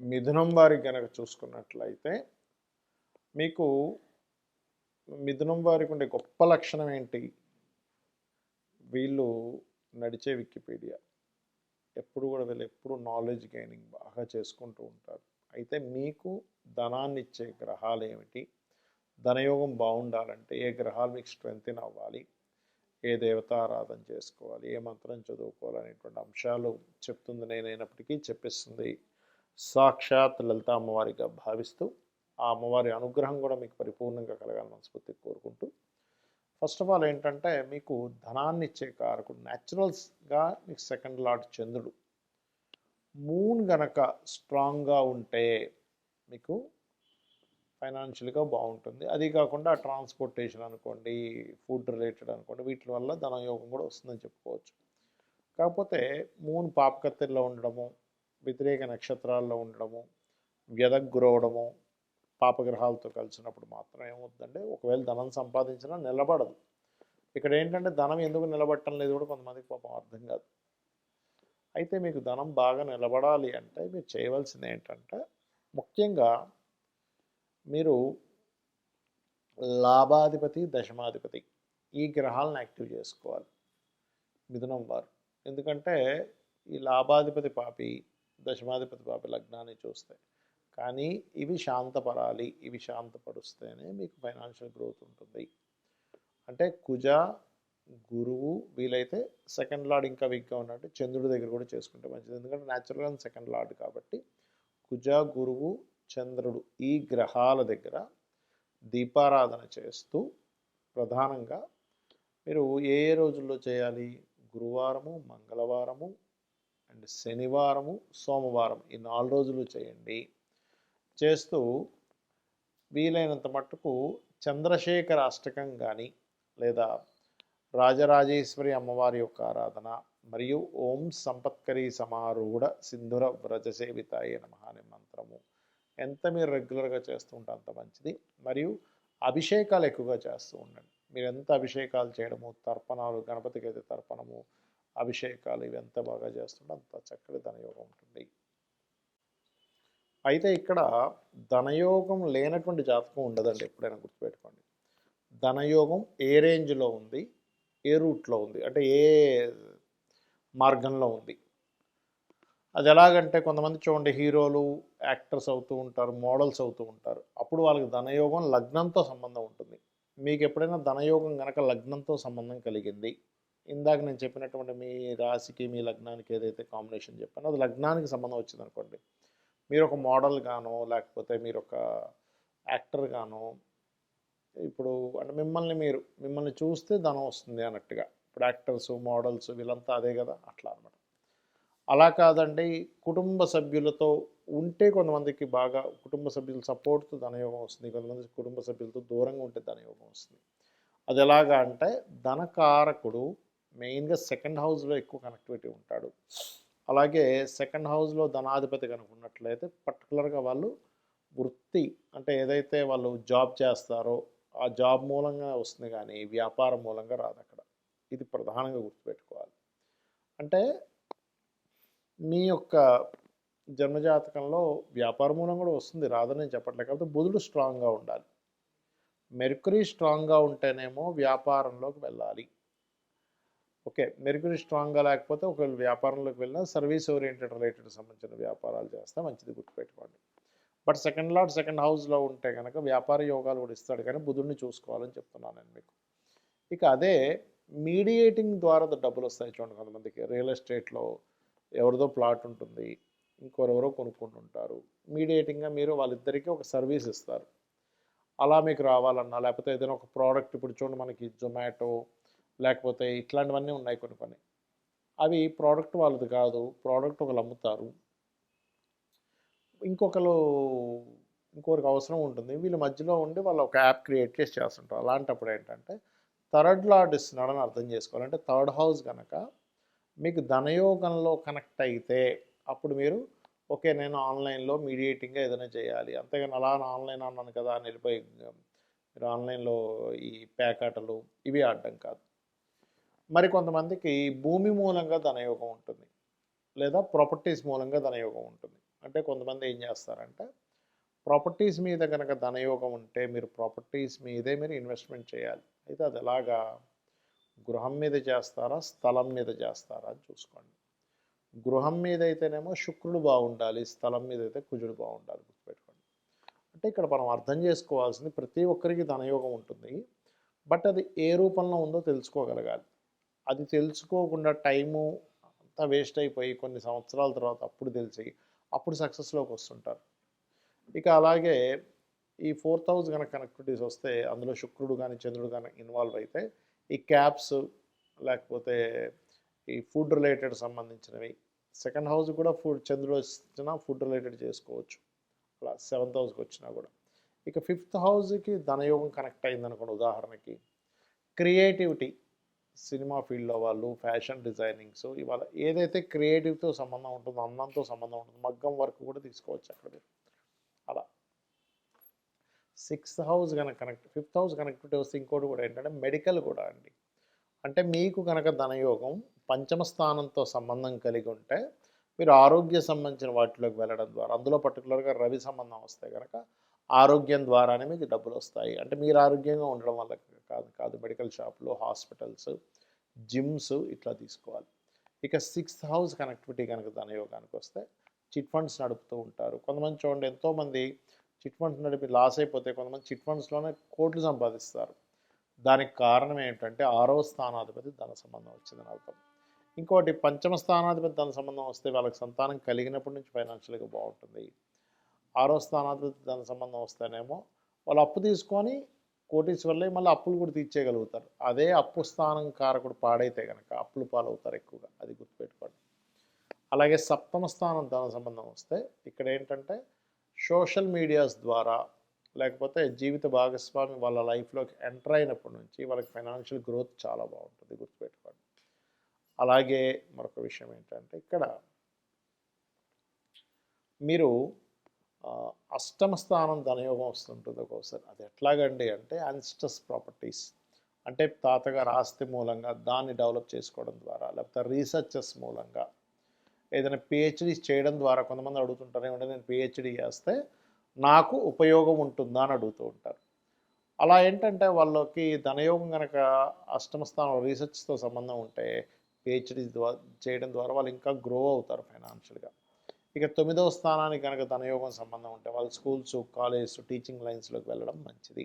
మిథునం వారికి గనక చూసుకున్నట్లయితే మీకు మిథునం వారికి ఉండే గొప్ప లక్షణం ఏంటి? వీళ్ళు నడిచే వికీపీడియా. ఎప్పుడు కూడా వీళ్ళు ఎప్పుడు నాలెడ్జ్ గెయినింగ్ బాగా చేసుకుంటూ ఉంటారు. అయితే మీకు ధనాన్ని ఇచ్చే గ్రహాలు ఏమిటి? ధనయోగం బాగుండాలంటే ఏ గ్రహాలు మీకు స్ట్రెంగ్త్ని అవ్వాలి? ఏ దేవతారాధన చేసుకోవాలి? ఏ మంత్రం చదువుకోవాలి? అనేటువంటి అంశాలు చెప్తుంది. నేనైనప్పటికీ చెప్పిస్తుంది. సాక్షాత్ లలిత అమ్మవారిగా భావిస్తూ ఆ అమ్మవారి అనుగ్రహం కూడా మీకు పరిపూర్ణంగా కలగాలని మనస్ఫూర్తి కోరుకుంటూ ఫస్ట్ ఆఫ్ ఆల్ ఏంటంటే మీకు ధనాన్ని ఇచ్చే కారకుడు న్యాచురల్స్గా మీకు సెకండ్ లాట్ చంద్రుడు. మూన్ గనక స్ట్రాంగ్గా ఉంటే మీకు ఫైనాన్షియల్గా బాగుంటుంది. అది కాకుండా ట్రాన్స్పోర్టేషన్ అనుకోండి ఫుడ్ రిలేటెడ్ అనుకోండి వీటి వల్ల ధనయోగం కూడా వస్తుందని చెప్పుకోవచ్చు. కాకపోతే మూన్ పాపకత్తిలో ఉండడము వ్యతిరేక నక్షత్రాల్లో ఉండడము వ్యధకు గురవడము పాపగ్రహాలతో కలిసినప్పుడు మాత్రం ఏమవుతుందంటే ఒకవేళ ధనం సంపాదించినా నిలబడదు. ఇక్కడ ఏంటంటే ధనం ఎందుకు నిలబట్టం లేదు కూడా కొంతమందికి పాపం అర్థం కాదు. అయితే మీకు ధనం బాగా నిలబడాలి అంటే మీరు చేయవలసింది ఏంటంటే ముఖ్యంగా మీరు లాభాధిపతి దశమాధిపతి ఈ గ్రహాలను యాక్టివ్ చేసుకోవాలి. మిథునం వారు. ఎందుకంటే ఈ లాభాధిపతి పాపి దశమాధిపతి బాబు లగ్నాన్ని చూస్తే. కానీ ఇవి శాంతపడాలి ఇవి శాంతపరుస్తేనే మీకు ఫైనాన్షియల్ గ్రోత్ ఉంటుంది. అంటే కుజ గురువు వీలైతే సెకండ్ లార్డ్ ఇంకా వీక్గా ఉన్నట్టు చంద్రుడి దగ్గర కూడా చేసుకుంటే మంచిది. ఎందుకంటే న్యాచురల్గా సెకండ్ లార్డ్ కాబట్టి కుజ గురువు చంద్రుడు ఈ గ్రహాల దగ్గర దీపారాధన చేస్తూ ప్రధానంగా మీరు ఏ ఏ రోజుల్లో చేయాలి? గురువారము మంగళవారము అండ్ శనివారము సోమవారం ఈ నాలుగు రోజులు చేయండి. చేస్తూ వీలైనంత మట్టుకు చంద్రశేఖర అష్టకం కానీ లేదా రాజరాజేశ్వరి అమ్మవారి యొక్క ఆరాధన మరియు ఓం సంపత్కరి సమారూఢ సింధుర వ్రజసేవితాయ నమ అనే మంత్రము ఎంత మీరు రెగ్యులర్గా చేస్తూ ఉంటే అంత మంచిది. మరియు అభిషేకాలు ఎక్కువగా చేస్తూ ఉండండి. మీరు ఎంత అభిషేకాలు చేయడము తర్పణాలు గణపతికి అయితే తర్పణము అభిషేకాలు ఇవి ఎంత బాగా చేస్తుంటే అంత చక్కటి ధనయోగం ఉంటుంది. అయితే ఇక్కడ ధనయోగం లేనటువంటి జాతకం ఉండదండి ఎప్పుడైనా గుర్తుపెట్టుకోండి. ధనయోగం ఏ రేంజ్లో ఉంది? ఏ రూట్లో ఉంది? అంటే ఏ మార్గంలో ఉంది? అది ఎలాగంటే కొంతమంది చూడండి హీరోలు యాక్టర్స్ అవుతూ ఉంటారు మోడల్స్ అవుతూ ఉంటారు. అప్పుడు వాళ్ళకి ధనయోగం లగ్నంతో సంబంధం ఉంటుంది. మీకు ఎప్పుడైనా ధనయోగం కనుక లగ్నంతో సంబంధం కలిగింది? ఇందాక నేను చెప్పినటువంటి మీ రాశికి మీ లగ్నానికి ఏదైతే కాంబినేషన్ చెప్పానో అది లగ్నానికి సంబంధం వచ్చింది అనుకోండి మీరు ఒక మోడల్ గాను లేకపోతే మీరు ఒక యాక్టర్ గాను ఇప్పుడు అంటే మిమ్మల్ని మీరు మిమ్మల్ని చూస్తే ధనం వస్తుంది అన్నట్టుగా. ఇప్పుడు యాక్టర్స్ మోడల్స్ వీళ్ళంతా అదే కదా అట్లా అనమాట అలా కాదండి కుటుంబ సభ్యులతో ఉంటే కొంతమందికి బాగా కుటుంబ సభ్యుల సపోర్ట్తో ధనయోగం వస్తుంది కొంతమంది కుటుంబ సభ్యులతో దూరంగా ఉంటే ధనయోగం వస్తుంది. అది ఎలాగా అంటే ధనకారకుడు మెయిన్గా సెకండ్ హౌస్లో ఎక్కువ కనెక్టివిటీ ఉంటాడు. అలాగే సెకండ్ హౌస్లో ధనాధిపతి కనుక ఉన్నట్లయితే పర్టికులర్గా వాళ్ళు వృత్తి అంటే ఏదైతే వాళ్ళు జాబ్ చేస్తారో ఆ జాబ్ మూలంగా వస్తుంది కానీ వ్యాపారం మూలంగా రాదు అక్కడ. ఇది ప్రధానంగా గుర్తుపెట్టుకోవాలి. అంటే మీ యొక్క జన్మజాతకంలో వ్యాపార మూలం కూడా వస్తుంది. రాదని నేను చెప్పట్లేదు. కాబట్టి బుధుడు స్ట్రాంగ్గా ఉండాలి. మెర్కురీ స్ట్రాంగ్గా ఉంటేనేమో వ్యాపారంలోకి వెళ్ళాలి. ఓకే మెరుగుని స్ట్రాంగ్గా లేకపోతే ఒకవేళ వ్యాపారంలోకి వెళ్ళినా సర్వీస్ ఓరియంటెడ్ రిలేటెడ్ సంబంధించిన వ్యాపారాలు చేస్తే మంచిది గుర్తుపెట్టుకోండి. బట్ సెకండ్ లాట్ సెకండ్ హౌస్లో ఉంటే కనుక వ్యాపార యోగాలు కూడా ఇస్తాడు. కానీ బుధుడిని చూసుకోవాలని చెప్తున్నాను నేను మీకు. ఇక అదే మీడియేటింగ్ ద్వారా డబ్బులు వస్తాయి చూడండి కొంతమందికి. రియల్ ఎస్టేట్లో ఎవరిదో ప్లాట్ ఉంటుంది ఇంకొరెవరో కొనుక్కుంటుంటారు. మీడియేటింగ్గా మీరు వాళ్ళిద్దరికీ ఒక సర్వీస్ ఇస్తారు. అలా మీకు రావాలన్నా లేకపోతే ఏదైనా ఒక ప్రోడక్ట్ ఇప్పుడు చూడండి మనకి జొమాటో లేకపోతే ఇట్లాంటివన్నీ ఉన్నాయి కొన్ని కొన్ని. అవి ప్రోడక్ట్ వాళ్ళది కాదు ప్రోడక్ట్ ఒకరు అమ్ముతారు. ఇంకొకరు ఇంకొకరికి అవసరం ఉంటుంది. వీళ్ళ మధ్యలో ఉండి వాళ్ళు ఒక యాప్ క్రియేట్ చేసి చేస్తుంటారు. అలాంటప్పుడు ఏంటంటే థర్డ్ లార్డ్ ఇస్తున్నాడని అర్థం చేసుకోవాలంటే థర్డ్ హౌస్ కనుక మీకు ధనయోగంలో కనెక్ట్ అయితే అప్పుడు మీరు ఓకే నేను ఆన్లైన్లో మీడియేటింగ్గా ఏదైనా చేయాలి. అంతేగాని అలా ఆన్లైన్ అన్నాను కదా అని మీరు ఆన్లైన్లో ఈ ప్యాకాటలు ఇవి ఆడడం కాదు. మరి కొంతమందికి భూమి మూలంగా ధనయోగం ఉంటుంది. లేదా ప్రాపర్టీస్ మూలంగా ధనయోగం ఉంటుంది. అంటే కొంతమంది ఏం చేస్తారంటే ప్రాపర్టీస్ మీద కనుక ధనయోగం ఉంటే మీరు ప్రాపర్టీస్ మీదే మీరు ఇన్వెస్ట్మెంట్ చేయాలి. అయితే అది ఎలాగా? గృహం మీద చేస్తారా? స్థలం మీద చేస్తారా? అని చూసుకోండి. గృహం మీద అయితేనేమో శుక్రుడు బాగుండాలి స్థలం మీద అయితే కుజుడు బాగుండాలి గుర్తుపెట్టుకోండి. అంటే ఇక్కడ మనం అర్థం చేసుకోవాల్సింది ప్రతి ఒక్కరికి ధనయోగం ఉంటుంది. బట్ అది ఏ రూపంలో ఉందో తెలుసుకోగలగాలి. అది తెలుసుకోకుండా టైము అంతా వేస్ట్ అయిపోయి కొన్ని సంవత్సరాల తర్వాత అప్పుడు తెలిసి అప్పుడు సక్సెస్లోకి వస్తుంటారు. ఇక అలాగే ఈ ఫోర్త్ థౌజండ్ కనుక కనెక్టివిటీస్ వస్తే అందులో శుక్రుడు కానీ చంద్రుడు కానీ ఇన్వాల్వ్ అయితే ఈ క్యాబ్స్ లేకపోతే ఈ ఫుడ్ రిలేటెడ్ సంబంధించినవి. సెకండ్ హౌస్ కూడా ఫుడ్ చంద్రుడు వచ్చినా ఫుడ్ రిలేటెడ్ చేసుకోవచ్చు. అలా సెవెంత్ హౌస్కి వచ్చినా కూడా. ఇక ఫిఫ్త్ హౌస్కి ధనయోగం కనెక్ట్ అయింది అనుకోండి ఉదాహరణకి. క్రియేటివిటీ సినిమా ఫీల్డ్లో వాళ్ళు ఫ్యాషన్ డిజైనింగ్స్ ఇవాళ ఏదైతే క్రియేటివ్తో సంబంధం ఉంటుందో అందంతో సంబంధం ఉంటుందో మగ్గం వర్క్ కూడా తీసుకోవచ్చు అక్కడ మీరు. అలా. సిక్స్త్ హౌస్ కనుక కనెక్ట్ ఫిఫ్త్ హౌస్ కనెక్టివిటీ వస్తే ఇంకోటి కూడా ఏంటంటే మెడికల్ కూడా అండి. అంటే మీకు కనుక ధనయోగం పంచమ స్థానంతో సంబంధం కలిగి ఉంటే మీరు ఆరోగ్య సంబంధించిన వాటిలోకి వెళ్ళడం ద్వారా అందులో పర్టికులర్గా రవి సంబంధం వస్తే కనుక ఆరోగ్యం ద్వారానే మీకు డబ్బులు వస్తాయి అంటే మీరు ఆరోగ్యంగా ఉండడం వల్ల కాదు కాదు. మెడికల్ షాపులు హాస్పిటల్స్ జిమ్స్ ఇట్లా తీసుకోవాలి. ఇక సిక్స్త్ హౌస్ కనెక్టివిటీ కనుక ధనయోగానికి వస్తే చిట్ ఫండ్స్ నడుపుతూ ఉంటారు. కొంతమంది చూడండి ఎంతోమంది చిట్ ఫండ్స్ నడిపి లాస్ అయిపోతే కొంతమంది చిట్ ఫండ్స్లోనే కోట్లు సంపాదిస్తారు. దానికి కారణం ఏంటంటే ఆరవ స్థానాధిపతి ధన సంబంధం వచ్చిందని అర్థం. ఇంకోటి పంచమ స్థానాధిపతి ధన సంబంధం వస్తే వాళ్ళకి సంతానం కలిగినప్పటి నుంచి ఫైనాన్షియల్గా బాగుంటుంది. ఆరో స్థానాధిపతి ధన సంబంధం వస్తేనేమో వాళ్ళు అప్పు తీసుకొని కోటీశ్వర్లే మళ్ళీ అప్పులు కూడా తీర్చేయగలుగుతారు. అదే అప్పు స్థానం కారకుడు పాడైతే కనుక అప్పులు పాలవుతారు ఎక్కువగా అది గుర్తుపెట్టుకోండి. అలాగే సప్తమ స్థానం ధన సంబంధం వస్తే ఇక్కడ ఏంటంటే సోషల్ మీడియాస్ ద్వారా లేకపోతే జీవిత భాగస్వామి వాళ్ళ లైఫ్లోకి ఎంటర్ అయినప్పటి నుంచి వాళ్ళకి ఫైనాన్షియల్ గ్రోత్ చాలా బాగుంటుంది గుర్తుపెట్టుకోండి. అలాగే మరొక విషయం ఏంటంటే ఇక్కడ మీరు అష్టమ స్థానం ధనయోగం వస్తుంటుంది ఒక్కోసారి. అది ఎట్లాగండి అంటే అన్స్టస్ ప్రాపర్టీస్ అంటే తాతగారు ఆస్తి మూలంగా దాన్ని డెవలప్ చేసుకోవడం ద్వారా లేకపోతే రీసెర్చెస్ మూలంగా. ఏదైనా పిహెచ్డి చేయడం ద్వారా కొంతమంది అడుగుతుంటారు ఏమంటే నేను పిహెచ్డి చేస్తే నాకు ఉపయోగం ఉంటుందా? అని అడుగుతూ ఉంటారు. అలా ఏంటంటే వాళ్ళకి ధనయోగం కనుక అష్టమ స్థానం రీసెర్చ్తో సంబంధం ఉంటే పిహెచ్డి ద్వారా చేయడం ద్వారా వాళ్ళు ఇంకా గ్రో అవుతారు ఫైనాన్షియల్గా ఇక తొమ్మిదవ స్థానానికి కనుక ధనయోగం సంబంధం ఉంటే వాళ్ళు స్కూల్స్ కాలేజ్ టీచింగ్ లైన్స్లోకి వెళ్ళడం మంచిది.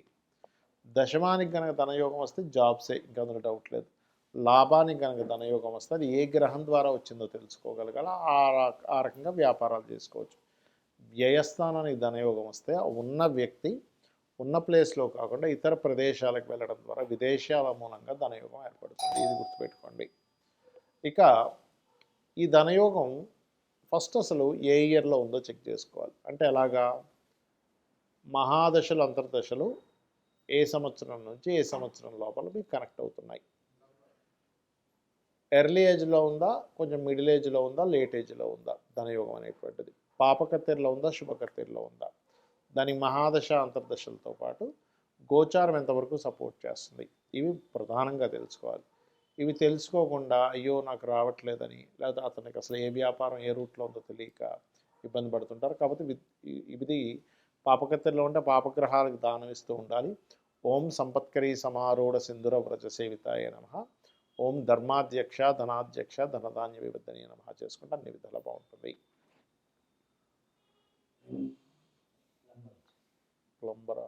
దశమానికి కనుక ధనయోగం వస్తే జాబ్సే ఇంకా అందులో డౌట్ లేదు. లాభానికి కనుక ధనయోగం వస్తే అది ఏ గ్రహం ద్వారా వచ్చిందో తెలుసుకోగలగాల. ఆ ఆ రకంగా వ్యాపారాలు చేసుకోవచ్చు. వ్యయస్థానానికి ధనయోగం వస్తే ఉన్న వ్యక్తి ఉన్న ప్లేస్లో కాకుండా ఇతర ప్రదేశాలకు వెళ్ళడం ద్వారా విదేశాల మూలంగా ధనయోగం ఏర్పడుతుంది. ఇది గుర్తుపెట్టుకోండి. ఇక ఈ ధనయోగం ఫస్ట్ అసలు ఏ ఇయర్లో ఉందో చెక్ చేసుకోవాలి. అంటే ఎలాగా? మహాదశలు అంతర్దశలు ఏ సంవత్సరం నుంచి ఏ సంవత్సరం లోపల మీకు కనెక్ట్ అవుతున్నాయి? ఎర్లీ ఏజ్లో ఉందా? కొంచెం మిడిల్ ఏజ్లో ఉందా? లేట్ ఏజ్లో ఉందా? ధనయోగం అనేటువంటిది. పాపకత్తెరలో ఉందా? శుభకత్తెరలో ఉందా? దానికి మహాదశ అంతర్దశలతో పాటు గోచారం ఎంతవరకు సపోర్ట్ చేస్తుంది? ఇవి ప్రధానంగా తెలుసుకోవాలి. ఇవి తెలుసుకోకుండా అయ్యో నాకు రావట్లేదని లేదా అతనికి అసలు ఏ వ్యాపారం ఏ రూట్లో ఉందో తెలియక ఇబ్బంది పడుతుంటారు. కాబట్టి ఇది పాపకత్తెరలో ఉంటే పాపగ్రహాలకు దానం ఇస్తూ ఉండాలి. ఓం సంపత్కరీ సమారూఢ సింధుర వ్రజ సేవితాయ నమ. ఓం ధర్మాధ్యక్ష ధనాధ్యక్ష ధనధాన్య వివర్ధనీయ నమ చేసుకుంటే అన్ని విధాలు బాగుంటుంది. ప్లంబరా.